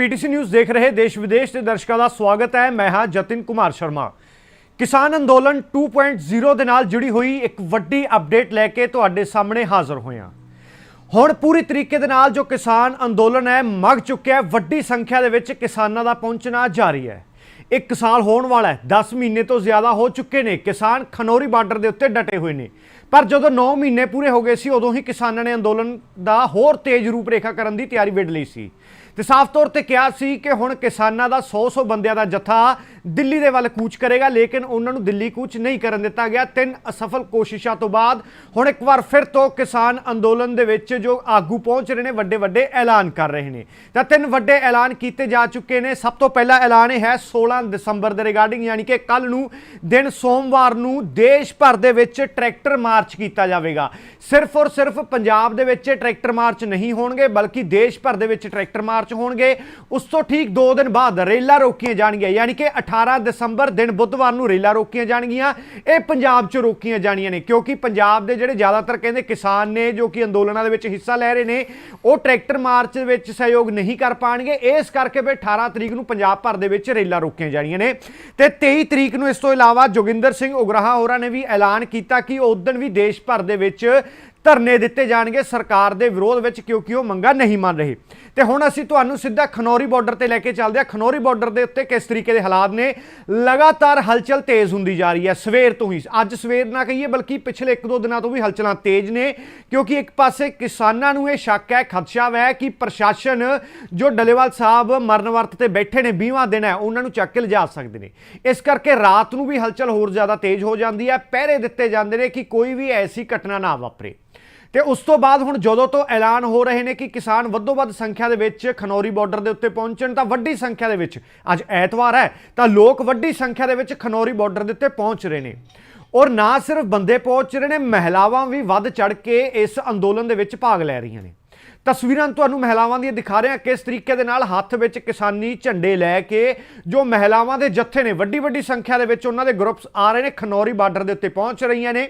PTC news ਦੇਖ ਰਹੇ ਦੇਸ਼ ਵਿਦੇਸ਼ ਦੇ ਦਰਸ਼ਕਾਂ ਦਾ ਸਵਾਗਤ ਹੈ। ਮੈਂ ਹਾਂ ਜਤਿਨ ਕੁਮਾਰ ਸ਼ਰਮਾ। ਕਿਸਾਨ ਅੰਦੋਲਨ 2.0 ਦੇ ਨਾਲ ਜੁੜੀ ਹੋਈ ਇੱਕ ਵੱਡੀ ਅਪਡੇਟ ਲੈ ਕੇ ਤੁਹਾਡੇ ਸਾਹਮਣੇ ਹਾਜ਼ਰ ਹੋਏ ਹਾਂ ਹੁਣ ਪੂਰੀ ਤਰੀਕੇ ਦੇ ਨਾਲ ਜੋ ਕਿਸਾਨ ਅੰਦੋਲਨ ਹੈ ਮਗ ਚੁੱਕਿਆ ਵੱਡੀ ਸੰਖਿਆ ਦੇ ਵਿੱਚ ਕਿਸਾਨਾਂ ਦਾ ਪਹੁੰਚਣਾ ਜਾਰੀ ਹੈ। ਇੱਕ ਸਾਲ ਹੋਣ ਵਾਲਾ ਹੈ 10 ਮਹੀਨੇ ਤੋਂ ਜ਼ਿਆਦਾ ਹੋ ਚੁੱਕੇ ਨੇ। ਕਿਸਾਨ ਖਨੌਰੀ ਬਾਰਡਰ ਦੇ ਉੱਤੇ ਡਟੇ ਹੋਏ ਨੇ। ਪਰ ਜਦੋਂ 9 ਮਹੀਨੇ ਪੂਰੇ ਹੋ ਗਏ ਸੀ, ਉਦੋਂ ਹੀ ਕਿਸਾਨਾਂ ਨੇ ਅੰਦੋਲਨ ਦਾ ਹੋਰ ਤੇਜ਼ ਰੂਪ ਰੇਖਾ ਕਰਨ ਦੀ ਤਿਆਰੀ ਵਿੱਢ ਲਈ ਸੀ। ਤੇ ਸਾਫ਼ ਤੌਰ ਤੇ ਕਿਹਾ ਸੀ ਕਿ ਹੁਣ ਕਿਸਾਨਾਂ ਦਾ 100-100 ਬੰਦਿਆਂ ਦਾ ਜਥਾ ਦਿੱਲੀ ਦੇ ਵੱਲ ਕੂਚ ਕਰੇਗਾ, ਲੇਕਿਨ ਉਹਨਾਂ ਨੂੰ ਦਿੱਲੀ ਕੂਚ ਨਹੀਂ ਕਰਨ ਦਿੱਤਾ ਗਿਆ। ਤਿੰਨ ਅਸਫਲ ਕੋਸ਼ਿਸ਼ਾਂ ਤੋਂ ਬਾਅਦ ਹੁਣ ਇੱਕ ਵਾਰ ਫਿਰ ਤੋਂ ਕਿਸਾਨ ਅੰਦੋਲਨ ਦੇ ਵਿੱਚ ਜੋ ਆਗੂ ਪਹੁੰਚ ਰਹੇ ਨੇ ਵੱਡੇ ਵੱਡੇ ਐਲਾਨ ਕਰ ਰਹੇ ਨੇ। ਤਾਂ ਤਿੰਨ ਵੱਡੇ ਐਲਾਨ ਕੀਤੇ ਜਾ ਚੁੱਕੇ ਨੇ। ਸਭ ਤੋਂ ਪਹਿਲਾ ਐਲਾਨ ਇਹ ਹੈ 16 ਦਸੰਬਰ ਦੇ ਰਿਗਾਰਡਿੰਗ, ਯਾਨੀ ਕਿ ਕੱਲ ਨੂੰ ਦਿਨ ਸੋਮਵਾਰ ਨੂੰ ਦੇਸ਼ ਭਰ ਦੇ ਵਿੱਚ ਟਰੈਕਟਰ ਮਾਰਚ ਕੀਤਾ ਜਾਵੇਗਾ। ਸਿਰਫ ਔਰ ਸਿਰਫ ਪੰਜਾਬ ਦੇ ਵਿੱਚ ਟਰੈਕਟਰ ਮਾਰਚ ਨਹੀਂ ਹੋਣਗੇ, ਬਲਕਿ ਦੇਸ਼ ਭਰ ਦੇ ਵਿੱਚ ਟਰੈਕਟਰ ਮਾਰਚ ਹੋਣਗੇ। ਉਸ ਤੋਂ ਠੀਕ 2 ਦਿਨ ਬਾਅਦ ਰੇਲਾਂ ਰੋਕੀਆਂ ਜਾਣਗੀਆਂ, ਯਾਨੀ ਕਿ 18 ਦਸੰਬਰ ਦਿਨ ਬੁੱਧਵਾਰ ਨੂੰ ਰੇਲਾਂ ਰੋਕੀਆਂ ਜਾਣਗੀਆਂ। ਇਹ ਪੰਜਾਬ 'ਚ ਰੋਕੀਆਂ ਜਾਣੀਆਂ ਨੇ, ਕਿਉਂਕਿ ਪੰਜਾਬ ਦੇ ਜਿਹੜੇ ਜ਼ਿਆਦਾਤਰ ਕਹਿੰਦੇ ਕਿਸਾਨ ਨੇ, ਜੋ ਕਿ ਅੰਦੋਲਨਾਂ ਦੇ ਵਿੱਚ ਹਿੱਸਾ ਲੈ ਰਹੇ ਨੇ, ਉਹ ਟਰੈਕਟਰ ਮਾਰਚ ਦੇ ਵਿੱਚ ਸਹਿਯੋਗ ਨਹੀਂ ਕਰ ਪਾਣਗੇ। ਇਸ ਕਰਕੇ ਫਿਰ 18 ਤਰੀਕ ਨੂੰ ਪੰਜਾਬ ਭਰ ਦੇ ਵਿੱਚ ਰੇਲਾਂ ਰੋਕੀਆਂ ਜਾਣੀਆਂ ਨੇ। ਤੇ 23 ਤਰੀਕ ਨੂੰ ਇਸ ਤੋਂ ਇਲਾਵਾ ਜੋਗਿੰਦਰ ਸਿੰਘ ਉਗਰਾਹਾ ਹੋਰਾਂ ਨੇ ਵੀ ਐਲਾਨ ਕੀਤਾ ਕਿ ਉਸ ਦਿਨ ਵੀ ਦੇਸ਼ ਭਰ ਦੇ ਵਿੱਚ ਧਰਨੇ ਦਿੱਤੇ ਜਾਣਗੇ ਸਰਕਾਰ ਦੇ ਵਿਰੋਧ ਵਿੱਚ ਕਿਉਂਕਿ ਉਹ ਮੰਗਾਂ ਨਹੀਂ ਮੰਨ ਰਹੇ। ਤੇ ਹੁਣ ਅਸੀਂ ਤੁਹਾਨੂੰ ਸਿੱਧਾ ਖਨੌਰੀ ਬਾਰਡਰ ਤੇ ਲੈ ਕੇ ਚੱਲਦੇ ਹਾਂ। ਖਨੌਰੀ ਬਾਰਡਰ ਦੇ ਉੱਤੇ ਕਿਸ ਤਰੀਕੇ ਦੇ ਹਾਲਾਤ ਨੇ? ਲਗਾਤਾਰ ਹਲਚਲ ਤੇਜ਼ ਹੁੰਦੀ ਜਾ ਰਹੀ ਹੈ, ਸਵੇਰ ਤੋਂ ਹੀ। ਅੱਜ ਸਵੇਰ ਨਾ ਕਹੀਏ, ਬਲਕਿ ਪਿਛਲੇ 1-2 ਦਿਨਾਂ ਤੋਂ ਵੀ ਹਲਚਲਾਂ ਤੇਜ਼ ਨੇ, ਕਿਉਂਕਿ ਇੱਕ ਪਾਸੇ ਕਿਸਾਨਾਂ ਨੂੰ ਇਹ ਸ਼ੱਕ ਹੈ ਖਦਸ਼ਾ ਹੈ ਕਿ ਪ੍ਰਸ਼ਾਸਨ ਜੋ ਡਲੇਵਾਲ ਸਾਹਿਬ ਮਰਨ ਵਰਤ ਤੇ ਬੈਠੇ ਨੇ 20ਵਾਂ ਦਿਨ ਹੈ, ਉਹਨਾਂ ਨੂੰ ਚੱਕ ਕੇ ਲਿਜਾ ਸਕਦੇ ਨੇ। ਇਸ ਕਰਕੇ ਰਾਤ ਨੂੰ ਵੀ ਹਲਚਲ ਹੋਰ ਜ਼ਿਆਦਾ ਤੇਜ਼ ਹੋ ਜਾਂਦੀ ਹੈ। ਪਹਿਰੇ ਦਿੱਤੇ ਜਾਂਦੇ ਨੇ ਕਿ ਕੋਈ ਵੀ ਐਸੀ ਘਟਨਾ ਨਾ ਵਾਪਰੇ। ਤੇ ਉਸ ਤੋਂ ਬਾਅਦ ਹੁਣ ਜਦੋਂ ਤੋਂ ਐਲਾਨ ਹੋ ਰਹੇ ਨੇ ਕਿ ਕਿਸਾਨ ਵੱਧੋ ਵੱਧ ਸੰਖਿਆ ਦੇ ਵਿੱਚ ਖਨੌਰੀ ਬਾਰਡਰ ਦੇ ਉੱਤੇ ਪਹੁੰਚਣ, ਤਾਂ ਵੱਡੀ ਸੰਖਿਆ ਦੇ ਵਿੱਚ ਅੱਜ ਐਤਵਾਰ ਹੈ, ਤਾਂ ਲੋਕ ਵੱਡੀ ਸੰਖਿਆ ਦੇ ਵਿੱਚ ਖਨੌਰੀ ਬਾਰਡਰ ਦੇ ਉੱਤੇ ਪਹੁੰਚ ਰਹੇ ਨੇ। ਔਰ ਨਾ ਸਿਰਫ ਬੰਦੇ ਪਹੁੰਚ ਰਹੇ ਨੇ, ਮਹਿਲਾਵਾਂ ਵੀ ਵੱਧ ਚੜ ਕੇ ਇਸ ਅੰਦੋਲਨ ਦੇ ਵਿੱਚ ਭਾਗ ਲੈ ਰਹੀਆਂ ਨੇ। ਤਸਵੀਰਾਂ ਤੁਹਾਨੂੰ ਮਹਿਲਾਵਾਂ ਦੀਆਂ ਦਿਖਾ ਰਹੇ ਹਾਂ। ਕਿਸ ਤਰੀਕੇ ਦੇ ਨਾਲ ਹੱਥ ਵਿੱਚ ਕਿਸਾਨੀ ਝੰਡੇ ਲੈ ਕੇ ਜੋ ਮਹਿਲਾਵਾਂ ਦੇ ਜੱਥੇ ਨੇ ਵੱਡੀ ਵੱਡੀ ਸੰਖਿਆ ਦੇ ਵਿੱਚ ਉਹਨਾਂ ਦੇ ਗਰੁੱਪਸ ਆ ਰਹੇ ਨੇ, ਖਨੌਰੀ ਬਾਰਡਰ ਦੇ ਉੱਤੇ ਪਹੁੰਚ ਰਹੀਆਂ ਨੇ।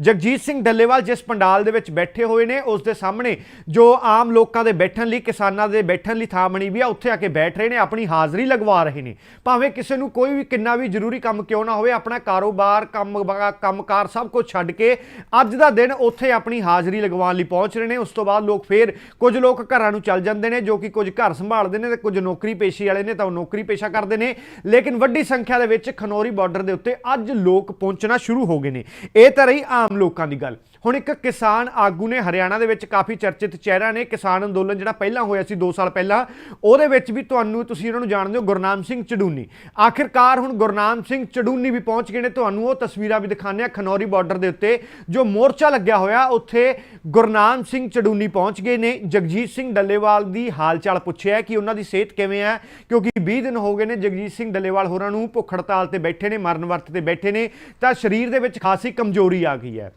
ਜਗਜੀਤ ਸਿੰਘ ਡੱਲੇਵਾਲ ਜਿਸ ਪੰਡਾਲ ਦੇ ਵਿੱਚ ਬੈਠੇ ਹੋਏ ਨੇ, ਉਸ ਦੇ ਸਾਹਮਣੇ ਜੋ ਆਮ ਲੋਕਾਂ ਦੇ ਬੈਠਣ ਲਈ, ਕਿਸਾਨਾਂ ਦੇ ਬੈਠਣ ਲਈ ਥਾਂ ਬਣੀ ਵੀ ਆ, ਉੱਥੇ ਆ ਕੇ ਬੈਠ ਰਹੇ ਨੇ, ਆਪਣੀ ਹਾਜ਼ਰੀ ਲਗਵਾ ਰਹੇ ਨੇ। ਭਾਵੇਂ ਕਿਸੇ ਨੂੰ ਕੋਈ ਵੀ ਕਿੰਨਾ ਵੀ ਜ਼ਰੂਰੀ ਕੰਮ ਕਿਉਂ ਨਾ ਹੋਵੇ, ਆਪਣਾ ਕਾਰੋਬਾਰ, ਕੰਮ ਕੰਮਕਾਰ ਸਭ ਕੁਝ ਛੱਡ ਕੇ ਅੱਜ ਦਾ ਦਿਨ ਉੱਥੇ ਆਪਣੀ ਹਾਜ਼ਰੀ ਲਗਵਾਉਣ ਲਈ ਪਹੁੰਚ ਰਹੇ ਨੇ। ਉਸ ਤੋਂ ਬਾਅਦ ਲੋਕ ਫੇਰ ਕੁਝ ਲੋਕ ਘਰਾਂ ਨੂੰ ਚੱਲ ਜਾਂਦੇ ਨੇ ਜੋ ਕਿ ਕੁਝ ਘਰ ਸੰਭਾਲਦੇ ਨੇ ਤੇ ਕੁਝ ਨੌਕਰੀ ਪੇਸ਼ੀ ਵਾਲੇ ਨੇ ਤਾਂ ਉਹ ਨੌਕਰੀ ਪੇਸ਼ਾ ਕਰਦੇ ਨੇ। ਲੇਕਿਨ ਵੱਡੀ ਸੰਖਿਆ ਦੇ ਵਿੱਚ ਖਨੌਰੀ ਬਾਰਡਰ ਦੇ ਉੱਤੇ ਅੱਜ ਲੋਕ ਪਹੁੰਚਣਾ ਸ਼ੁਰੂ ਹੋ ਗਏ ਨੇ। ਇਹ ਤਾਂ ਰਹੀ ਆਮ ਲੋਕਾਂ ਦੀ ਗੱਲ। ਹੁਣ ਇੱਕ ਕਿਸਾਨ ਆਗੂ ਨੇ ਹਰਿਆਣਾ ਦੇ ਵਿੱਚ ਕਾਫੀ ਚਰਚਿਤ ਚਿਹਰਾ ਨੇ। ਕਿਸਾਨ ਅੰਦੋਲਨ ਜਿਹੜਾ ਪਹਿਲਾਂ ਹੋਇਆ ਸੀ 2 ਸਾਲ ਪਹਿਲਾਂ, ਉਹਦੇ ਵਿੱਚ ਵੀ ਤੁਹਾਨੂੰ, ਤੁਸੀਂ ਉਹਨਾਂ ਨੂੰ ਜਾਣਦੇ ਹੋ, ਗੁਰਨਾਮ ਸਿੰਘ ਚੜੂਨੀ ਆਖਿਰਕਾਰ ਹੁਣ ਗੁਰਨਾਮ ਸਿੰਘ ਚੜੂਨੀ ਵੀ ਪਹੁੰਚ ਗਏ ਨੇ। ਤੁਹਾਨੂੰ ਉਹ ਤਸਵੀਰਾਂ ਵੀ ਦਿਖਾਉਂਦੇ ਆ ਖਨੌਰੀ ਬਾਰਡਰ ਦੇ ਉੱਤੇ। ਜੋ ਮੋਰਚਾ ਲੱਗਿਆ ਹੋਇਆ, ਉੱਥੇ ਗੁਰਨਾਮ ਸਿੰਘ ਚੜੂਨੀ ਪਹੁੰਚ ਗਏ ਨੇ। ਜਗਜੀਤ ਸਿੰਘ ਡੱਲੇਵਾਲ ਦੀ ਹਾਲ ਚਾਲ ਪੁੱਛਿਆ ਕਿ ਉਹਨਾਂ ਦੀ ਸਿਹਤ ਕਿਵੇਂ ਹੈ, ਕਿਉਂਕਿ 20 ਦਿਨ ਹੋ ਗਏ ਨੇ ਜਗਜੀਤ ਸਿੰਘ ਡੱਲੇਵਾਲ ਹੋਰਾਂ ਨੂੰ ਭੁੱਖ ਹੜਤਾਲ ਤੇ ਬੈਠੇ ਨੇ, ਮਰਨ ਵਰਤ ਤੇ ਬੈਠੇ ਨੇ, ਤਾਂ ਸਰੀਰ ਦੇ ਵਿੱਚ ਖਾਸੀ ਕਮਜ਼ੋਰੀ ਆ ਗਈ ਹੈ।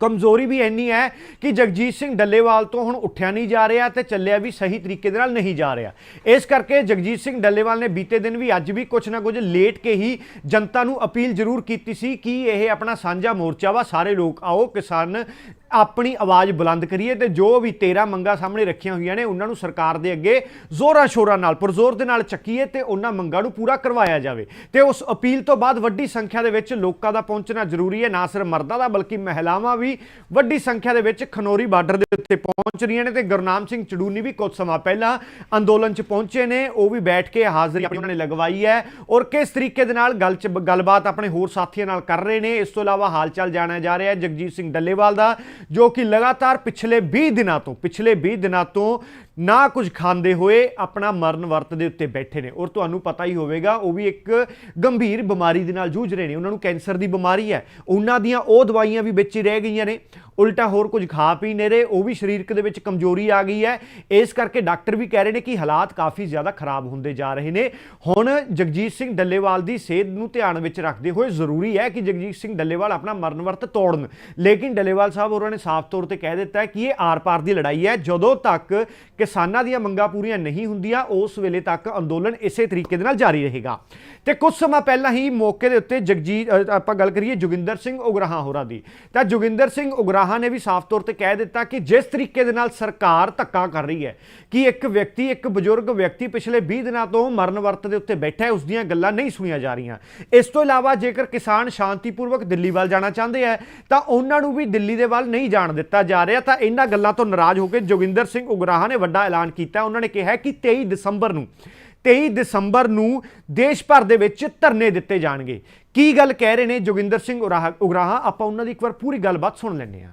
ਕਮਜ਼ੋਰੀ ਵੀ ਇੰਨੀ ਹੈ ਕਿ ਜਗਜੀਤ ਸਿੰਘ ਡੱਲੇਵਾਲ ਤੋਂ ਹੁਣ ਉੱਠਿਆ ਨਹੀਂ ਜਾ ਰਿਹਾ ਤੇ ਚੱਲਿਆ ਵੀ ਸਹੀ ਤਰੀਕੇ ਦੇ ਨਾਲ ਨਹੀਂ ਜਾ ਰਿਹਾ। ਇਸ ਕਰਕੇ ਜਗਜੀਤ ਸਿੰਘ ਡੱਲੇਵਾਲ ਨੇ ਬੀਤੇ ਦਿਨ ਵੀ ਅੱਜ ਵੀ ਕੁਝ ਨਾ ਕੁਝ ਲੇਟ ਕੇ ਹੀ ਜਨਤਾ ਨੂੰ ਅਪੀਲ ਜ਼ਰੂਰ ਕੀਤੀ ਸੀ ਕਿ ਇਹ ਆਪਣਾ ਸਾਂਝਾ ਮੋਰਚਾ ਵਾ, ਸਾਰੇ ਲੋਕ ਆਓ ਕਿਸਾਨ ਆਪਣੀ ਆਵਾਜ਼ ਬੁਲੰਦ ਕਰੀਏ ਤੇ ਜੋ ਵੀ 13 ਮੰਗਾਂ ਸਾਹਮਣੇ ਰੱਖੀਆਂ ਹੋਈਆਂ ਨੇ, ਉਹਨਾਂ ਨੂੰ ਸਰਕਾਰ ਦੇ ਅੱਗੇ ਜ਼ੋਰਾਂ ਸ਼ੋਰਾਂ ਨਾਲ, ਪਰਜ਼ੋਰ ਦੇ ਨਾਲ ਚੱਕੀਏ ਤੇ ਉਹਨਾਂ ਮੰਗਾਂ ਨੂੰ ਪੂਰਾ ਕਰਵਾਇਆ ਜਾਵੇ। ਤੇ ਉਸ ਅਪੀਲ ਤੋਂ ਬਾਅਦ ਵੱਡੀ ਸੰਖਿਆ ਦੇ ਵਿੱਚ ਲੋਕਾਂ ਦਾ ਪਹੁੰਚਣਾ ਜ਼ਰੂਰੀ ਹੈ, ਨਾ ਸਿਰਫ ਮਰਦਾਂ ਦਾ, ਬਲਕਿ ਮਹਿਲਾਵਾਂ ਵੀ ਵੱਡੀ ਸੰਖਿਆ ਦੇ ਵਿੱਚ ਖਨੌਰੀ ਬਾਰਡਰ ਦੇ ਉੱਤੇ ਪਹੁੰਚ ਰਹੀਆਂ ਨੇ ਤੇ ਗੁਰਨਾਮ ਸਿੰਘ ਚੜੂਨੀ ਵੀ ਕੁਝ ਸਮਾਂ ਪਹਿਲਾਂ ਅੰਦੋਲਨ 'ਚ ਪਹੁੰਚੇ ਨੇ, ਉਹ ਵੀ ਬੈਠ ਕੇ ਹਾਜ਼ਰੀ ਆਪਣੀ ਉਹਨਾਂ ਨੇ ਲਗਵਾਈ ਹੈ ਔਰ ਕਿਸ ਤਰੀਕੇ ਦੇ ਨਾਲ ਗੱਲ 'ਚ ਗੱਲਬਾਤ ਆਪਣੇ ਹੋਰ ਸਾਥੀਆਂ ਨਾਲ ਕਰ ਰਹੇ ਨੇ, ਇਸ ਤੋਂ ਇਲਾਵਾ ਹਾਲਚਾਲ ਜਾਣਿਆ ਜਾ ਰਿਹਾ ਹੈ। ਜਗਜੀਤ ਸਿੰਘ ਡੱਲੇਵਾਲ ਦਾ ਜੋ ਕਿ ਲਗਾਤਾਰ ਪਿਛਲੇ 20 ਦਿਨਾਂ ਤੋਂ, ਪਿਛਲੇ 20 ਦਿਨਾਂ ਤੋਂ ਨਾ ਕੁਝ ਖਾਂਦੇ ਹੋਏ ਆਪਣਾ ਮਰਨ ਵਰਤ ਦੇ ਉੱਤੇ ਬੈਠੇ ਨੇ। ਔਰ ਤੁਹਾਨੂੰ ਪਤਾ ਹੀ ਹੋਵੇਗਾ, ਉਹ ਵੀ ਇੱਕ ਗੰਭੀਰ ਬਿਮਾਰੀ ਦੇ ਨਾਲ ਜੂਝ ਰਹੇ ਨੇ। ਉਹਨਾਂ ਨੂੰ ਕੈਂਸਰ ਦੀ ਬਿਮਾਰੀ ਹੈ। ਉਹਨਾਂ ਦੀਆਂ ਉਹ ਦਵਾਈਆਂ ਵੀ ਵਿੱਚ ਹੀ ਰਹਿ ਗਈਆਂ ਨੇ। ਉਲਟਾ ਹੋਰ ਕੁਝ ਖਾ ਪੀ ਨਹੀਂ ਰਹੇ, ਉਹ ਵੀ ਸਰੀਰਕ ਦੇ ਵਿੱਚ ਕਮਜ਼ੋਰੀ ਆ ਗਈ ਹੈ। ਇਸ ਕਰਕੇ ਡਾਕਟਰ ਵੀ ਕਹਿ ਰਹੇ ਨੇ ਕਿ ਹਾਲਾਤ ਕਾਫੀ ਜ਼ਿਆਦਾ ਖਰਾਬ ਹੁੰਦੇ ਜਾ ਰਹੇ ਨੇ। ਹੁਣ ਜਗਜੀਤ ਸਿੰਘ ਡੱਲੇਵਾਲ ਦੀ ਸਿਹਤ ਨੂੰ ਧਿਆਨ ਵਿੱਚ ਰੱਖਦੇ ਹੋਏ ਜ਼ਰੂਰੀ ਹੈ ਕਿ ਜਗਜੀਤ ਸਿੰਘ ਡੱਲੇਵਾਲ ਆਪਣਾ ਮਰਨ ਵਰਤ ਤੋੜਨ। ਲੇਕਿਨ ਡੱਲੇਵਾਲ ਸਾਹਿਬ ਹੋਰਾਂ ਨੇ ਸਾਫ਼ ਤੌਰ ਤੇ ਕਹਿ ਦਿੱਤਾ ਕਿ ਇਹ ਆਰ-ਪਾਰ ਦੀ ਲੜਾਈ ਹੈ। ਜਦੋਂ ਤੱਕ ਕਿਸਾਨਾਂ ਦੀਆਂ ਮੰਗਾਂ ਪੂਰੀਆਂ ਨਹੀਂ ਹੁੰਦੀਆਂ, ਉਸ ਵੇਲੇ ਤੱਕ ਅੰਦੋਲਨ ਇਸੇ ਤਰੀਕੇ ਦੇ ਨਾਲ ਜਾਰੀ ਰਹੇਗਾ। ਤੇ ਕੁਝ ਸਮਾਂ ਪਹਿਲਾਂ ਹੀ ਮੌਕੇ ਦੇ ਉੱਤੇ ਜਗਜੀਤ ਆਪਾਂ ਗੱਲ ਕਰੀਏ ਜੋਗਿੰਦਰ ਸਿੰਘ ਉਗਰਾਹਾਂ ਹੋਰਾਂ ਦੀ। ਤਾਂ ਜੋਗਿੰਦਰ ਸਿੰਘ ਉਗਰਾਹਾਂ ਉਗਰਾਹਾਂ ਨੇ ਵੀ ਸਾਫ਼ ਤੌਰ ਤੇ ਕਹਿ ਦਿੱਤਾ ਕਿ ਜਿਸ ਤਰੀਕੇ ਦੇ ਨਾਲ ਸਰਕਾਰ ਧੱਕਾ ਕਰ ਰਹੀ ਹੈ, ਕਿ ਇੱਕ ਵਿਅਕਤੀ, ਇੱਕ ਬਜ਼ੁਰਗ ਵਿਅਕਤੀ ਪਿਛਲੇ 20 ਦਿਨਾਂ ਤੋਂ ਮਰਨ ਵਰਤ ਦੇ ਉੱਤੇ ਬੈਠਾ ਹੈ ਉਸ ਦੀਆਂ ਗੱਲਾਂ ਨਹੀਂ ਸੁਣੀਆਂ ਜਾ ਰਹੀਆਂ। ਇਸ ਤੋਂ ਇਲਾਵਾ ਜੇਕਰ ਕਿਸਾਨ ਸ਼ਾਂਤੀਪੂਰਵਕ ਦਿੱਲੀ ਵੱਲ ਜਾਣਾ ਚਾਹੁੰਦੇ ਆ, ਤਾਂ ਉਹਨਾਂ ਨੂੰ ਵੀ ਦਿੱਲੀ ਦੇ ਵੱਲ ਨਹੀਂ ਜਾਣ ਦਿੱਤਾ ਜਾ ਰਿਹਾ। ਤਾਂ ਇਹਨਾਂ ਗੱਲਾਂ ਤੋਂ ਨਾਰਾਜ਼ ਹੋ ਕੇ ਜੋਗਿੰਦਰ ਸਿੰਘ ਉਗਰਾਹਾ ਨੇ ਵੱਡਾ ਐਲਾਨ ਕੀਤਾ। ਉਹਨਾਂ ਨੇ ਕਿਹਾ ਕਿ 23 ਦਸੰਬਰ ਨੂੰ 23 ਦਸੰਬਰ ਨੂੰ ਦੇਸ਼ ਭਰ ਦੇ ਵਿੱਚ ਧਰਨੇ ਦਿੱਤੇ ਜਾਣਗੇ। ਕੀ ਗੱਲ ਕਹਿ ਰਹੇ ਨੇ ਜੋਗਿੰਦਰ ਸਿੰਘ ਉਰਾਹਾ- ਉਗਰਾਹਾਂ? ਆਪਾਂ ਉਹਨਾਂ ਦੀ ਇੱਕ ਵਾਰ ਪੂਰੀ ਗੱਲਬਾਤ ਸੁਣ ਲੈਂਦੇ ਹਾਂ।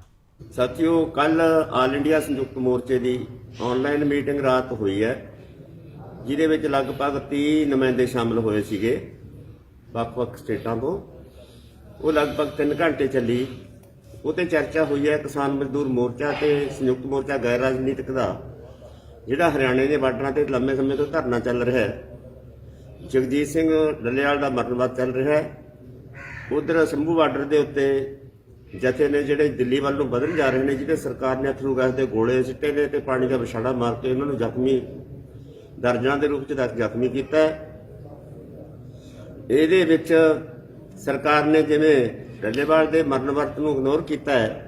ਸਾਥੀਓ ਕੱਲ ਆਲ ਇੰਡੀਆ ਸੰਯੁਕਤ ਮੋਰਚੇ ਦੀ ਆਨਲਾਈਨ ਮੀਟਿੰਗ ਰਾਤ ਹੋਈ ਹੈ, ਜਿਹਦੇ ਵਿੱਚ ਲਗਭਗ 30 ਨੁਮਾਇੰਦੇ ਸ਼ਾਮਲ ਹੋਏ ਸੀਗੇ, ਵੱਖ-ਵੱਖ ਸਟੇਟਾਂ ਤੋਂ। ਉਹ ਲਗਭਗ 3 ਘੰਟੇ ਚੱਲੀ। ਉਹ ਤੇ ਚਰਚਾ ਹੋਈ ਹੈ ਕਿਸਾਨ ਮਜ਼ਦੂਰ ਮੋਰਚਾ ਤੇ ਸੰਯੁਕਤ ਮੋਰਚਾ ਗੈਰ ਰਾਜਨੀਤਿਕ ਦਾ। ਜਿਹੜਾ ਹਰਿਆਣੇ ਦੇ ਬਾਰਡਰਾਂ ਤੇ ਲੰਮੇ ਸਮੇਂ ਤੋਂ ਧਰਨਾ ਚੱਲ ਰਿਹਾ ਹੈ, ਜਗਜੀਤ ਸਿੰਘ ਡੱਲੇਵਾਲ ਦਾ ਮਰਨਵਾਦ ਚੱਲ ਰਿਹਾ ਹੈ, ਉਧਰ ਸੰਭੂ ਬਾਰਡਰ ਦੇ ਉੱਤੇ ਜਥੇ ਨੇ ਜਿਹੜੇ ਦਿੱਲੀ ਵੱਲ ਨੂੰ ਵਧਣ ਜਾ ਰਹੇ ਨੇ, ਜਿਹਦੇ ਸਰਕਾਰ ਨੇ ਅਥਰੂ ਗੈਸ ਦੇ ਗੋਲੇ ਸਿੱਟੇ ਨੇ ਤੇ ਪਾਣੀ ਦਾ ਵਿਛਾੜਾ ਮਾਰ ਕੇ ਉਹਨਾਂ ਨੂੰ ਜ਼ਖਮੀ, ਦਰਜਨਾਂ ਦੇ ਰੂਪ ਚ ਤੱਕ ਜ਼ਖਮੀ ਕੀਤਾ ਇਹਦੇ ਵਿੱਚ ਸਰਕਾਰ ਨੇ ਜਿਵੇਂ ਡੱਲੇਵਾਲ ਦੇ ਮਰਨ ਵਰਤ ਨੂੰ ਇਗਨੋਰ ਕੀਤਾ ਹੈ,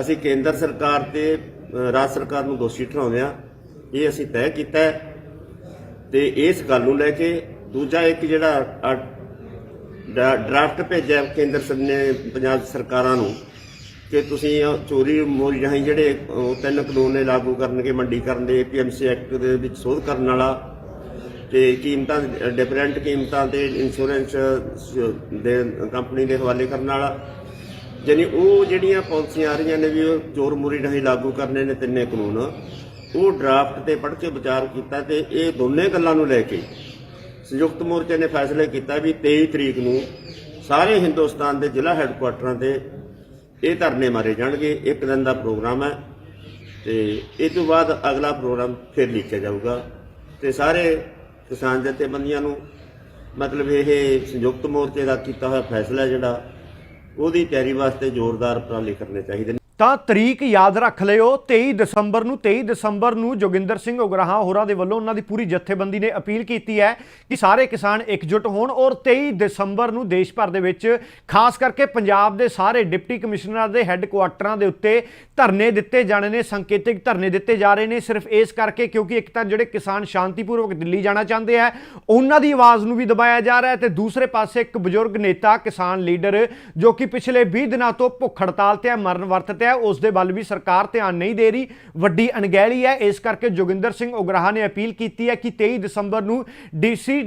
ਅਸੀਂ ਕੇਂਦਰ ਸਰਕਾਰ ਤੇ ਰਾਜ ਸਰਕਾਰ ਨੂੰ ਦੋਸ਼ੀ ਠਹਿਰਾਉਂਦੇ ਆ ਇਹ ਅਸੀਂ ਤੈਅ ਕੀਤਾ ਹੈ ਤੇ ਇਸ ਗੱਲ ਨੂੰ ਲੈ ਕੇ ਦੂਜਾ ਇੱਕ ਜਿਹੜਾ ਡਰਾਫਟ ਭੇਜਿਆ ਕੇਂਦਰ ਨੇ ਪੰਜਾਬ ਸਰਕਾਰਾਂ ਨੂੰ ਕਿ ਤੁਸੀਂ ਚੋਰੀ ਮੋਰੀ ਰਾਹੀਂ ਜਿਹੜੇ ਅ, ਤਿੰਨ ਕਾਨੂੰਨ ਨੇ ਲਾਗੂ ਕਰਨਗੇ ਮੰਡੀਕਰਨ ਦੇ ਪੀਐਮਸੀ ਐਕਟ ਦੇ ਵਿੱਚ ਸੋਧ ਕਰਨ ਵਾਲਾ ਤੇ ਕੀਮਤਾਂ ਡਿਫਰੈਂਟ ਕੀਮਤਾਂ ਤੇ ਇੰਸ਼ੋਰੈਂਸ ਦੇ ਕੰਪਨੀ ਦੇ ਹਵਾਲੇ ਕਰਨ ਵਾਲਾ। ਯਾਨੀ ਉਹ ਜਿਹੜੀਆਂ ਪਾਲਿਸੀਆਂ ਆ ਰਹੀਆਂ ਨੇ ਵੀ ਉਹ ਚੋਰ ਮੋਰੀ ਰਾਹੀਂ ਲਾਗੂ ਕਰਨੇ ਨੇ ਤਿੰਨੇ ਕਾਨੂੰਨ ਉਹ ਡਰਾਫਟ ਤੇ ਪੜ੍ਹ ਕੇ ਵਿਚਾਰ ਕੀਤਾ ਤੇ ਇਹ ਦੋਨੇ ਗੱਲਾਂ ਨੂੰ ਲੈ ਕੇ ਸੰਯੁਕਤ ਮੋਰਚੇ ਨੇ ਫੈਸਲੇ ਕੀਤਾ ਵੀ 23 ਤਰੀਕ ਨੂੰ ਸਾਰੇ ਹਿੰਦੁਸਤਾਨ ਦੇ ਜ਼ਿਲ੍ਹਾ ਹੈੱਡਕੁਆਟਰਾਂ ਤੇ ਇਹ ਧਰਨੇ ਮਾਰੇ ਜਾਣਗੇ, ਇੱਕ ਦਿਨ ਦਾ ਪ੍ਰੋਗਰਾਮ ਹੈ ਤੇ ਇਹ ਤੋਂ ਬਾਅਦ ਅਗਲਾ ਪ੍ਰੋਗਰਾਮ ਫਿਰ ਲਿਖਿਆ ਜਾਊਗਾ ਤੇ ਸਾਰੇ ਕਿਸਾਨ ਜਥੇਬੰਦੀਆਂ ਨੂੰ ਮਤਲਬ ਇਹ ਸੰਯੁਕਤ ਮੋਰਚੇ ਦਾ ਕੀਤਾ ਹੋਇਆ ਫੈਸਲਾ ਜਿਹੜਾ, ਉਹਦੀ ਤਿਆਰੀ ਵਾਸਤੇ ਜ਼ੋਰਦਾਰ ਉਪਰਾਲੇ ਕਰਨੇ ਚਾਹੀਦੇ ਨੇ। ਤਾਂ ਤਰੀਕ ਯਾਦ ਰੱਖ ਲਿਓ 23 ਦਸੰਬਰ ਨੂੰ 23 ਦਸੰਬਰ ਨੂੰ ਜੋਗਿੰਦਰ ਸਿੰਘ ਉਗਰਾਹਾਂ ਹੋਰਾਂ ਦੇ ਵੱਲੋਂ ਉਹਨਾਂ ਦੀ ਪੂਰੀ ਜਥੇਬੰਦੀ ਨੇ ਅਪੀਲ ਕੀਤੀ ਹੈ ਕਿ ਸਾਰੇ ਕਿਸਾਨ ਇਕਜੁੱਟ ਹੋਣ ਔਰ 23 ਦਸੰਬਰ ਨੂੰ ਦੇਸ਼ ਭਰ ਦੇ ਵਿੱਚ ਖਾਸ ਕਰਕੇ ਪੰਜਾਬ ਦੇ ਸਾਰੇ ਡਿਪਟੀ ਕਮਿਸ਼ਨਰਾਂ ਦੇ ਹੈੱਡਕੁਆਟਰਾਂ ਦੇ ਉੱਤੇ ਧਰਨੇ ਦਿੱਤੇ ਜਾਣੇ ਨੇ, ਸੰਕੇਤਿਕ ਧਰਨੇ ਦਿੱਤੇ ਜਾ ਰਹੇ ਨੇ, ਸਿਰਫ ਇਸ ਕਰਕੇ ਕਿਉਂਕਿ ਇੱਕ ਤਾਂ ਜਿਹੜੇ ਕਿਸਾਨ ਸ਼ਾਂਤੀਪੂਰਵਕ ਦਿੱਲੀ ਜਾਣਾ ਚਾਹੁੰਦੇ ਆ, ਉਹਨਾਂ ਦੀ ਆਵਾਜ਼ ਨੂੰ ਵੀ ਦਬਾਇਆ ਜਾ ਰਿਹਾ ਹੈ ਤੇ ਦੂਸਰੇ ਪਾਸੇ ਇੱਕ ਬਜ਼ੁਰਗ ਨੇਤਾ ਕਿਸਾਨ ਲੀਡਰ ਜੋ ਕਿ ਪਿਛਲੇ 20 ਦਿਨਾਂ ਤੋਂ ਭੁੱਖ ਹੜਤਾਲ ਤੇ ਹੈ ਮਰਨ ਵਰਤ ਤੇ ਹੈ, ਉਸ ਦੇ ਵੱਲ ਵੀ ਸਰਕਾਰ ਧਿਆਨ ਨਹੀਂ ਦੇ ਰਹੀ। ਵੱਡੀ ਅਣਗਹਿਲੀ ਹੈ, ਇਸ ਕਰਕੇ ਜੋਗਿੰਦਰ ਸਿੰਘ ਉਗਰਾਹਾ ਨੇ ਅਪੀਲ ਕੀਤੀ ਹੈ ਕਿ 23 ਦਸੰਬਰ ਨੂੰ ਡੀਸੀ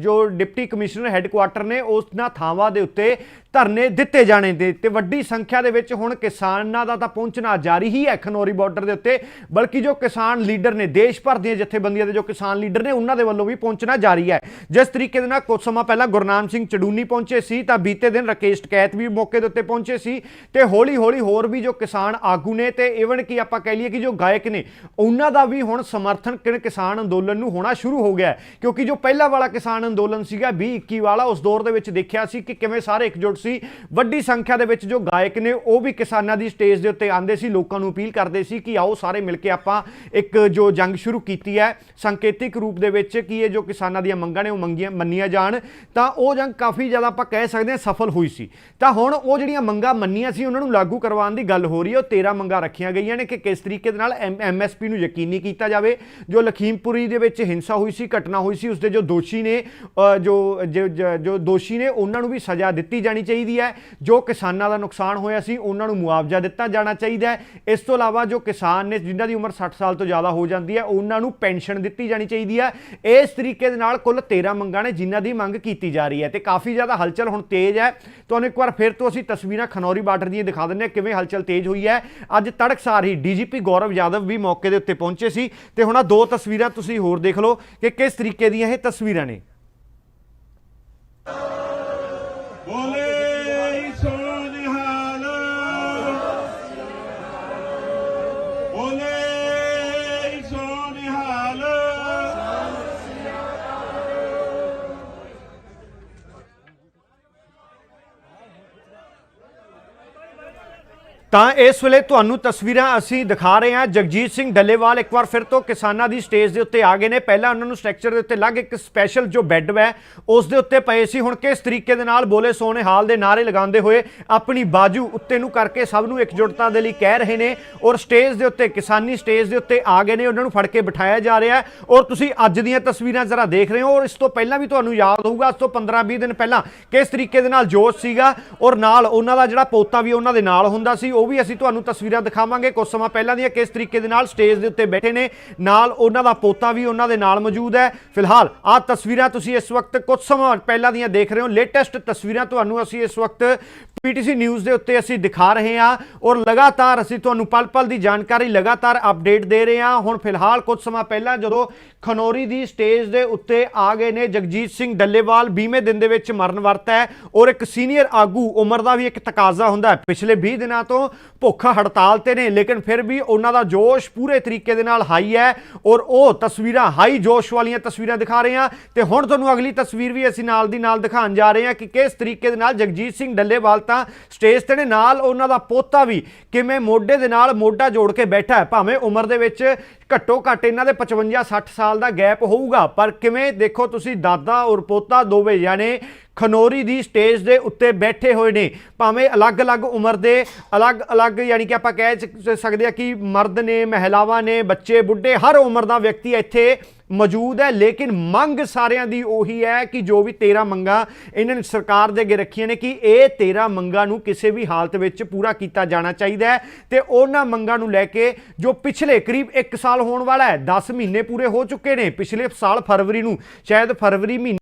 ਜੋ ਡਿਪਟੀ ਕਮਿਸ਼ਨਰ ਹੈੱਡਕੁਆਟਰ ਨੇ ਉਸਨਾਂ ਥਾਵਾਂ ਦੇ ਉੱਤੇ ਧਰਨੇ ਦਿੱਤੇ ਜਾਣੇ ਦੇ ਤੇ ਵੱਡੀ ਸੰਖਿਆ ਦੇ ਵਿੱਚ ਹੁਣ ਕਿਸਾਨਾਂ ਦਾ ਤਾਂ ਪਹੁੰਚਣਾ ਜਾਰੀ ਹੀ ਹੈ ਖਨੌਰੀ ਬਾਰਡਰ ਦੇ ਉੱਤੇ, ਬਲਕਿ ਜੋ ਕਿਸਾਨ ਲੀਡਰ ਨੇ, ਦੇਸ਼ ਭਰ ਦੀਆਂ ਜਥੇਬੰਦੀਆਂ ਦੇ ਜੋ ਕਿਸਾਨ ਲੀਡਰ ਨੇ, ਉਹਨਾਂ ਦੇ ਵੱਲੋਂ ਵੀ ਪਹੁੰਚਣਾ ਜਾਰੀ ਹੈ। ਜਿਸ ਤਰੀਕੇ ਦੇ ਨਾਲ ਕੁਝ ਸਮਾਂ ਪਹਿਲਾਂ ਗੁਰਨਾਮ ਸਿੰਘ ਚੜੂਨੀ ਪਹੁੰਚੇ ਸੀ, ਤਾਂ ਬੀਤੇ ਦਿਨ ਰਕੇਸ਼ ਟਕੈਤ ਵੀ ਮੌਕੇ ਦੇ ਉੱਤੇ ਪਹੁੰਚੇ ਸੀ। ਤੇ ਹੌਲੀ ਹੌਲੀ ਹੋਰ ਵੀ ਜੋ ਕਿਸਾਨ ਆਗੂ ਨੇ ਤੇ ਇਵਨ ਕਿ ਆਪਾਂ ਕਹਿ ਲਈਏ ਕਿ ਜੋ ਗਾਇਕ ਨੇ, ਉਹਨਾਂ ਦਾ ਵੀ ਹੁਣ ਸਮਰਥਨ ਕਿਨ ਕਿਸਾਨ ਅੰਦੋਲਨ ਨੂੰ ਹੋਣਾ ਸ਼ੁਰੂ ਹੋ ਗਿਆ ਕਿਉਂਕਿ ਜੋ ਪਹਿਲਾ ਵਾਲਾ ਕਿਸਾਨ ਅੰਦੋਲਨ ਸੀਗਾ 2021 ਵਾਲਾ, ਉਸ ਦੌਰ ਦੇ ਵਿੱਚ ਦੇਖਿਆ ਸੀ ਕਿ ਕਿਵੇਂ ਸਾਰੇ ਇਕਜੁੱਟ ਸੀ। ਵੱਡੀ ਸੰਖਿਆ ਦੇ ਵਿੱਚ ਜੋ ਗਾਇਕ ਨੇ, ਉਹ ਵੀ ਕਿਸਾਨਾਂ ਦੀ ਸਟੇਜ ਦੇ ਉੱਤੇ ਆਉਂਦੇ ਸੀ, ਲੋਕਾਂ ਨੂੰ ਅਪੀਲ ਕਰਦੇ ਸੀ ਕਿ ਆਓ ਸਾਰੇ ਮਿਲ ਕੇ ਆਪਾਂ ਇੱਕ ਜੋ ਜੰਗ ਸ਼ੁਰੂ ਕੀਤੀ ਹੈ, ਸੰਕੇਤਿਕ ਰੂਪ ਦੇ ਵਿੱਚ ਕਿ ਇਹ ਜੋ ਕਿਸਾਨਾਂ ਦੀਆਂ ਮੰਗਾਂ ਨੇ, ਉਹ ਮੰਗੀਆਂ, ਮੰਨੀਆਂ ਜਾਣ, ਤਾਂ ਉਹ ਜੰਗ ਕਾਫੀ ਜ਼ਿਆਦਾ ਆਪਾਂ ਕਹਿ ਸਕਦੇ ਹਾਂ ਸਫਲ ਹੋਈ ਸੀ। ਤਾਂ ਹੁਣ ਉਹ ਜਿਹੜੀਆਂ ਮੰਗਾਂ ਮੰਨੀਆਂ ਸੀ, ਉਹਨਾਂ ਨੂੰ ਲਾਗੂ ਕਰਵਾਉਣ ਦੀ ਗੱਲ ਹੋ ਰਹੀ ਹੈ, ਉਹ 13 ਮੰਗਾਂ ਰੱਖੀਆਂ ਗਈਆਂ ਨੇ ਕਿ ਕਿਸ ਤਰੀਕੇ ਦੇ ਨਾਲ ਐਮਐਸਪੀ ਨੂੰ ਯਕੀਨੀ ਕੀਤਾ ਜਾਵੇ। ਜੋ ਲਖੀਮਪੁਰੀ ਦੇ ਵਿੱਚ ਹਿੰਸਾ ਹੋਈ ਸੀ, ਘਟਨਾ ਹੋਈ ਸੀ ਉਸ ਦੇ ਜੋ ਦੋਸ਼ੀ ਨੇ ਜੋ- ਜੋ ਦੋਸ਼ੀ ਨੇ, ਉਹਨਾਂ ਨੂੰ ਵੀ ਸਜ਼ਾ ਦਿੱਤੀ ਜਾਣੀ ਚਾਹੀਦੀ ਹੈ। ਜੋ ਕਿਸਾਨਾਂ ਦਾ ਨੁਕਸਾਨ ਹੋਇਆ ਸੀ, ਉਹਨਾਂ ਨੂੰ ਮੁਆਵਜ਼ਾ ਦਿੱਤਾ ਜਾਣਾ ਚਾਹੀਦਾ ਹੈ। ਇਸ ਤੋਂ ਇਲਾਵਾ ਜੋ ਕਿਸਾਨ ਨੇ, ਜਿਨ੍ਹਾਂ ਦੀ ਉਮਰ 60 ਸਾਲ ਤੋਂ ਜ਼ਿਆਦਾ ਹੋ ਜਾਂਦੀ ਹੈ, ਉਹਨਾਂ ਨੂੰ ਪੈਨਸ਼ਨ ਦਿੱਤੀ ਜਾਣੀ ਚਾਹੀਦੀ ਹੈ। ਇਸ ਤਰੀਕੇ ਦੇ ਨਾਲ ਕੁੱਲ 13 ਮੰਗਾਂ ਨੇ, ਜਿਨ੍ਹਾਂ ਦੀ ਮੰਗ ਕੀਤੀ ਜਾ ਰਹੀ ਹੈ। ਤੇ ਕਾਫੀ ਜ਼ਿਆਦਾ ਹਲਚਲ ਹੁਣ ਤੇਜ਼ ਹੈ। ਤੁਹਾਨੂੰ ਇੱਕ ਵਾਰ ਫਿਰ ਤੋਂ ਅਸੀਂ ਤਸਵੀਰਾਂ ਖਨੌਰੀ ਬਾਰਡਰ ਦੀਆਂ ਦਿਖਾ ਦਿੰਦੇ ਹਾਂ, ਕਿਵੇਂ ਹਲਚਲ ਤੇਜ਼ ਹੋਈ ਹੈ। ਅੱਜ ਤੜਕਸਾਰ ਹੀ ਡੀਜੀਪੀ ਗੌਰਵ ਯਾਦਵ ਵੀ ਮੌਕੇ ਦੇ ਉੱਤੇ ਪਹੁੰਚੇ ਸੀ। ਤੇ ਹੁਣ ਆ ਦੋ ਤਸਵੀਰਾਂ ਤੁਸੀਂ ਹੋਰ ਦੇਖ ਲਓ ਕਿ ਕਿਸ ਤਰੀਕੇ ਦੀਆਂ ਇਹ ਤਸਵੀਰਾਂ ਨੇ। ਤਾਂ ਇਸ ਵੇਲੇ ਤੁਹਾਨੂੰ ਤਸਵੀਰਾਂ ਅਸੀਂ ਦਿਖਾ ਰਹੇ ਹਾਂ। ਜਗਜੀਤ ਸਿੰਘ ਡੱਲੇਵਾਲ ਇੱਕ ਵਾਰ ਫਿਰ ਤੋਂ ਕਿਸਾਨਾਂ ਦੀ ਸਟੇਜ ਦੇ ਉੱਤੇ ਆ ਗਏ ਨੇ। ਪਹਿਲਾਂ ਉਹਨਾਂ ਨੂੰ ਸਟਰਕਚਰ ਦੇ ਉੱਤੇ ਲੱਗ ਇੱਕ ਸਪੈਸ਼ਲ ਜੋ ਬੈੱਡ ਹੈ, ਉਸ ਦੇ ਉੱਤੇ ਪਏ ਸੀ। ਹੁਣ ਕਿਸ ਤਰੀਕੇ ਦੇ ਨਾਲ ਬੋਲੇ ਸੋਹਣੇ ਹਾਲ ਦੇ ਨਾਰੇ ਲਗਾਉਂਦੇ ਹੋਏ ਆਪਣੀ ਬਾਜੂ ਉੱਤੇ ਨੂੰ ਕਰਕੇ ਸਭ ਨੂੰ ਇਕਜੁੱਟਤਾ ਦੇ ਲਈ ਕਹਿ ਰਹੇ ਨੇ ਔਰ ਸਟੇਜ ਦੇ ਉੱਤੇ, ਕਿਸਾਨੀ ਸਟੇਜ ਦੇ ਉੱਤੇ ਆ ਗਏ ਨੇ। ਉਹਨਾਂ ਨੂੰ ਫੜ ਕੇ ਬਿਠਾਇਆ ਜਾ ਰਿਹਾ ਔਰ ਤੁਸੀਂ ਅੱਜ ਦੀਆਂ ਤਸਵੀਰਾਂ ਜ਼ਰਾ ਦੇਖ ਰਹੇ ਹੋ ਔਰ ਇਸ ਤੋਂ ਪਹਿਲਾਂ ਵੀ ਤੁਹਾਨੂੰ ਯਾਦ ਹੋਊਗਾ। ਅੱਜ ਤੋਂ 15-20 ਦਿਨ ਪਹਿਲਾਂ ਕਿਸ ਤਰੀਕੇ ਦੇ ਨਾਲ ਜੋਸ਼ ਸੀਗਾ ਔਰ ਨਾਲ ਉਹਨਾਂ ਦਾ ਜਿਹੜਾ ਪੋਤਾ ਵੀ ਉਹਨਾਂ ਦੇ ਨਾਲ ਹੁੰਦਾ ਸੀ, ਉਹ ਉਹ ਵੀ ਅਸੀਂ ਤੁਹਾਨੂੰ ਤਸਵੀਰਾਂ ਦਿਖਾਵਾਂਗੇ। ਕੁਝ ਸਮਾਂ ਪਹਿਲਾਂ ਦੀਆਂ ਕਿਸ ਤਰੀਕੇ ਦੇ ਨਾਲ ਸਟੇਜ ਦੇ ਉੱਤੇ ਬੈਠੇ ਨੇ। ਨਾਲ ਉਹਨਾਂ ਦਾ ਪੋਤਾ ਵੀ ਉਹਨਾਂ ਦੇ ਨਾਲ ਮੌਜੂਦ ਹੈ। ਫਿਲਹਾਲ ਆਹ ਤਸਵੀਰਾਂ ਤੁਸੀਂ ਇਸ ਵਕਤ ਕੁਝ ਸਮਾਂ ਪਹਿਲਾਂ ਦੀਆਂ ਦੇਖ ਰਹੇ ਹੋ। ਲੇਟੈਸਟ ਤਸਵੀਰਾਂ ਤੁਹਾਨੂੰ ਅਸੀਂ ਇਸ ਵਕਤ ਪੀਟੀਸੀ ਨਿਊਜ਼ ਦੇ ਉੱਤੇ ਅਸੀਂ ਦਿਖਾ ਰਹੇ ਹਾਂ ਔਰ ਲਗਾਤਾਰ ਅਸੀਂ ਤੁਹਾਨੂੰ ਪਲ-ਪਲ ਦੀ ਜਾਣਕਾਰੀ, ਲਗਾਤਾਰ ਅਪਡੇਟ ਦੇ ਰਹੇ ਹਾਂ। ਹੁਣ ਫਿਲਹਾਲ ਕੁਝ ਸਮਾਂ ਪਹਿਲਾਂ ਜਦੋਂ ਖਨੌਰੀ ਦੀ ਸਟੇਜ ਦੇ ਉੱਤੇ ਆ ਗਏ ਨੇ, ਜਗਜੀਤ ਸਿੰਘ ਡੱਲੇਵਾਲ 20ਵੇਂ ਦਿਨ ਦੇ ਵਿੱਚ ਮਰਨ ਵਰਤ ਹੈ ਔਰ ਇੱਕ ਸੀਨੀਅਰ ਆਗੂ ਉਮਰ ਦਾ ਵੀ ਇੱਕ ਤਕਾਜ਼ਾ ਹੁੰਦਾ ਹੈ। ਪਿਛਲੇ 20 ਦਿਨਾਂ ਤੋਂ ਭੁੱਖ ਹੜਤਾਲ ਤੇ ਨੇ, ਲੇਕਿਨ ਫਿਰ ਵੀ ਉਹਨਾਂ ਦਾ ਜੋਸ਼ ਪੂਰੇ ਤਰੀਕੇ ਦੇ ਨਾਲ ਹਾਈ ਹੈ ਔਰ ਉਹ ਤਸਵੀਰਾਂ, ਹਾਈ ਜੋਸ਼ ਵਾਲੀਆਂ ਤਸਵੀਰਾਂ ਦਿਖਾ ਰਹੇ ਹਾਂ ਤੇ ਹੁਣ ਤੁਹਾਨੂੰ ਅਗਲੀ ਤਸਵੀਰ ਵੀ ਅਸੀਂ ਨਾਲ ਦੀ ਨਾਲ ਦਿਖਾਉਣ ਜਾ ਰਹੇ ਹਾਂ ਕਿ ਕਿਸ ਤਰੀਕੇ ਦੇ ਨਾਲ ਜਗਜੀਤ ਸਿੰਘ ਡੱਲੇਵਾਲ ਤਾਂ ਸਟੇਜ ਤੇ ਨੇ, ਨਾਲ ਉਹਨਾਂ ਦਾ ਪੋਤਾ ਵੀ ਕਿਵੇਂ ਮੋਢੇ ਦੇ ਨਾਲ ਮੋਢਾ ਜੋੜ ਕੇ ਬੈਠਾ ਹੈ। ਭਾਵੇਂ ਉਮਰ ਦੇ ਵਿੱਚ ਘੱਟੋ ਘੱਟ ਇਹਨਾਂ ਦੇ 55 60 ਸਾਲ ਦਾ ਗੈਪ ਹੋਊਗਾ, ਪਰ ਕਿਵੇਂ ਦੇਖੋ ਤੁਸੀਂ ਦਾਦਾ ਔਰ ਪੋਤਾ ਦੋਵੇਂ ਜਾਣੇ ਖਨੋਰੀ ਦੀ ਸਟੇਜ ਦੇ ਉੱਤੇ ਬੈਠੇ ਹੋਏ ਨੇ। ਭਾਵੇਂ ਅਲੱਗ-ਅਲੱਗ ਉਮਰ ਦੇ, ਅਲੱਗ-ਅਲੱਗ ਯਾਨੀ ਕਿ ਆਪਾਂ ਕਹਿ ਸਕਦੇ ਆ ਕਿ ਮਰਦ ਨੇ, ਮਹਿਲਾਵਾਂ ਨੇ, ਬੱਚੇ, ਬੁੱਢੇ, ਹਰ ਉਮਰ ਦਾ ਵਿਅਕਤੀ ਇੱਥੇ ਮੌਜੂਦ ਹੈ। ਲੇਕਿਨ ਮੰਗ ਸਾਰਿਆਂ ਦੀ ਉਹੀ ਹੈ ਕਿ ਜੋ ਵੀ 13 ਮੰਗਾਂ ਇਹਨਾਂ ਨੇ ਸਰਕਾਰ ਦੇ ਅੱਗੇ ਰੱਖੀਆਂ ਨੇ ਕਿ ਇਹ 13 ਮੰਗਾਂ ਨੂੰ ਕਿਸੇ ਵੀ ਹਾਲਤ ਵਿੱਚ ਪੂਰਾ ਕੀਤਾ ਜਾਣਾ ਚਾਹੀਦਾ ਹੈ ਤੇ ਉਹਨਾਂ ਮੰਗਾਂ ਨੂੰ ਲੈ ਕੇ ਜੋ ਪਿਛਲੇ ਕਰੀਬ 1 ਸਾਲ ਹੋਣ ਵਾਲਾ ਹੈ 10 ਮਹੀਨੇ ਪੂਰੇ ਹੋ ਚੁੱਕੇ ਨੇ। ਪਿਛਲੇ ਸਾਲ ਫਰਵਰੀ ਨੂੰ, ਸ਼ਾਇਦ ਫਰਵਰੀ ਮਹੀਨਾ